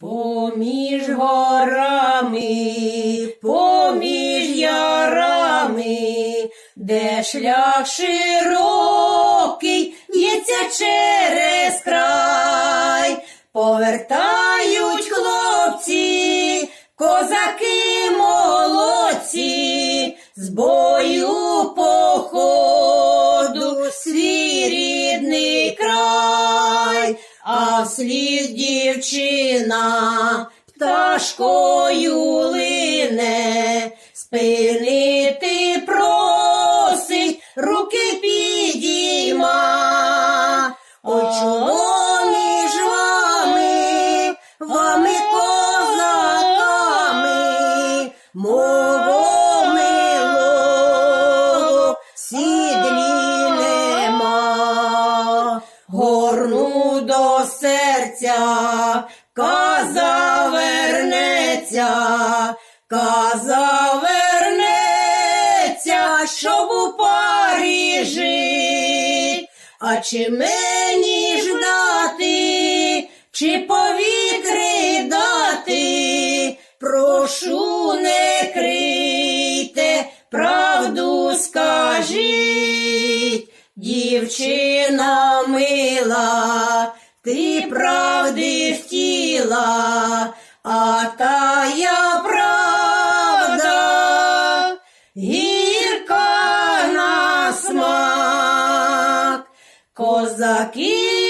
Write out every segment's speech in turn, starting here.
Поміж горами, поміж ярами, де шлях широкий в'ється через край, повертають а вслід дівчина пташкою лине, спинити просить, руки підійма. Ой, чого між вами, вами козаками, мого милого сідлі нема. Горну до серця, каза вернеться, каза вернеться, щоб у парі жить. А чи мені ждати, чи повітри дати, прошу не крийте, правду скажіть, дівчина мила, ти правди втіла, а тая правда. Гірка на смак, козаків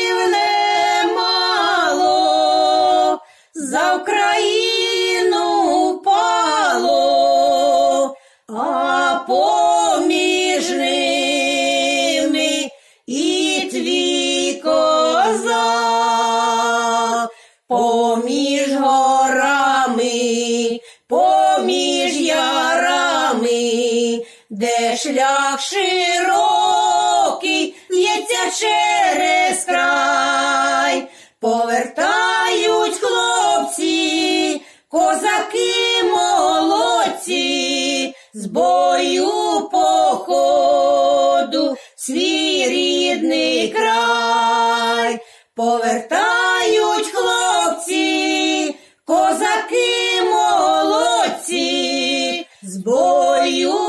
Між ярами, де шлях широкий в'ється через край, повертають хлопці, козаки молодці, з бою походу свій рідний край. повертають you